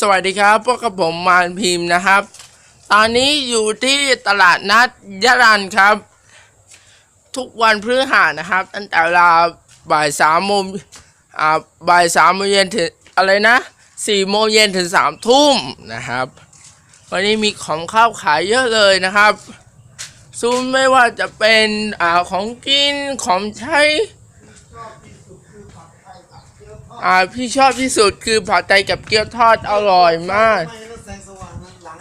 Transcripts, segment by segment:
สวัสดีครับ พวกกับผมมารพิมพ์นะครับ ตอนนี้อยู่ที่ตลาดนัดยะรันครับ ทุกวันพฤหัสนะครับ ตั้งแต่เวลาบ่ายสามโมงอ่าบ่ายสามโมงเย็นถึงอะไรนะสี่โมงเย็นถึงสามทุ่มนะครับ วันนี้มีของข้าวขายเยอะเลยนะครับซูมไม่ว่าจะเป็นอ่าของกินของใช้ อ่าพี่ชอบที่สุดคือผัดไทยกับเกี๊ยวทอดอร่อยมาก ทำไมนะแสงสว่างนั้นหลัง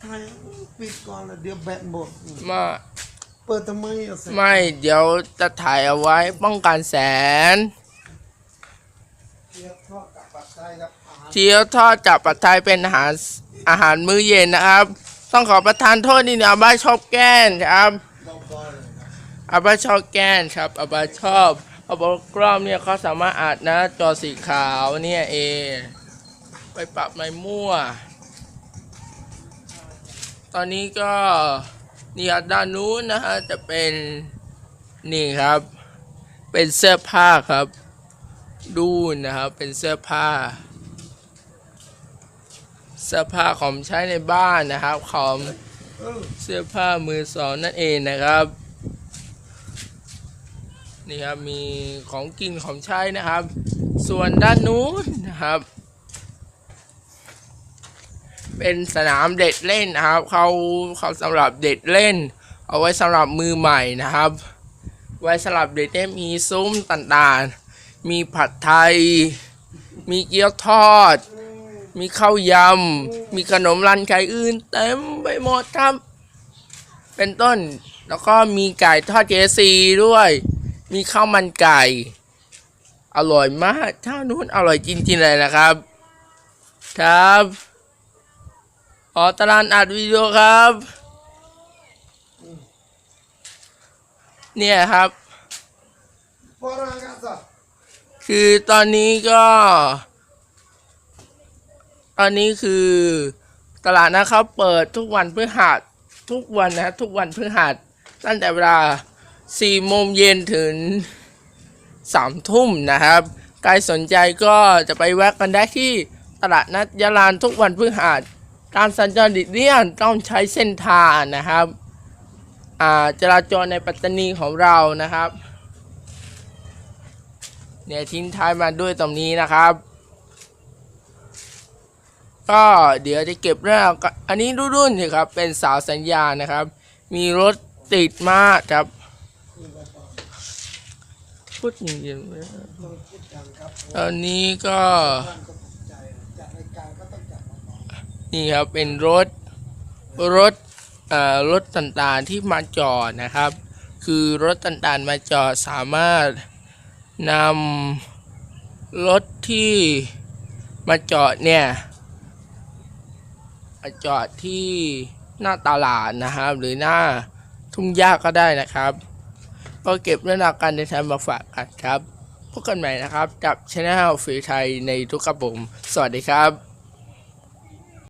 ทำไมปิดก่อนเลยเดี๋ยวแบตหมดมา เปิดทำไมอะแสงไม่เดี๋ยวจะถ่ายเอาไว้ป้องกันแสนเกี๊ยวทอดกับปัดไทยครับอาหารเกี๊ยวทอดกับผัดไทยเป็นอาหารอาหารมื้อเย็นนะครับ ต้องขอประทานโทษนี่นะอาบ้าชอบแกล้งครับ เบาๆเลยครับอาบ้าชอบแกล้งครับอาบ้าชอบ อาบ้ากล้องเนี่ยเขาสามารถอ่านนะ จอสีขาวเนี่ยเองไปปรับไม่มั่ว ตอนนี้ก็นี่ครับด้านนู้นนะฮะจะเป็นนี่ครับ เป็นเสื้อผ้าครับ ดูนะครับเป็นเสื้อผ้า เสื้อผ้าของใช้ในบ้านนะครับของเสื้อผ้ามือสองนั่นเองนะครับ นี่ครับมีของกินของใช้นะครับ ส่วนด้านนู้นนะครับ เป็นสนามเด็กเล่นนะครับเขาเขาสำหรับเด็กเล่น เอาไว้สำหรับมือใหม่นะครับ ไว้สำหรับเด็กเล่นมีซุ้มต่างๆ มีผัดไทย มีเกี๊ยวทอด มีข้าวยำ มีขนมรันไก่อื่นเต็มไปหมดครับ เป็นต้นแล้วก็มีไก่ทอดเจซีด้วย มีข้าวมันไก่ อร่อยมากเจ้านู้นอร่อยจริงๆเลยนะครับ ครับอ๋อตลาดอัดวิดีโอครับ เนี่ยครับพอรังกันสักคือตอนนี้ก็ ตอนนี้คือตลาดนะครับเปิดทุกวันพฤหัสทุกวันนะทุกวันพฤหัสตั้งแต่เวลา สี่โมงเย็นถึงสามทุ่มนะครับ ใครสนใจก็จะไปแวะกันได้ที่ตลาดนัดยะลานทุกวันพฤหัสการสัญจรดิเลี่ยนต้องใช้เส้นทางนะครับอ่าจราจรในปัตตานีของเรานะครับ เนี่ยทิ้งท้ายมาด้วยตรงนี้นะครับ ก็เดี๋ยวจะเก็บเรื่องอันนี้รุ่นๆสิครับ เป็นสาวสัญญานะครับ มีรถติดมากครับ พูดจริงๆเลยต้องคิดกันนี้ก็นี่ครับเป็นรถรถอ่อรถต่างๆที่มาจอดนะครับ คือรถต่างๆมาจอดสามารถนำรถที่มาจอดเนี่ยมาจอดที่หน้าตลาดนะครับ หรือหน้าทุ่งหญ้าก็ได้นะครับ ก็เก็บเรื่องราวการเดินทางมาฝากกันครับพบกันใหม่นะครับกับช anel ฟรีไทยในทุกกระผม สวัสดีครับ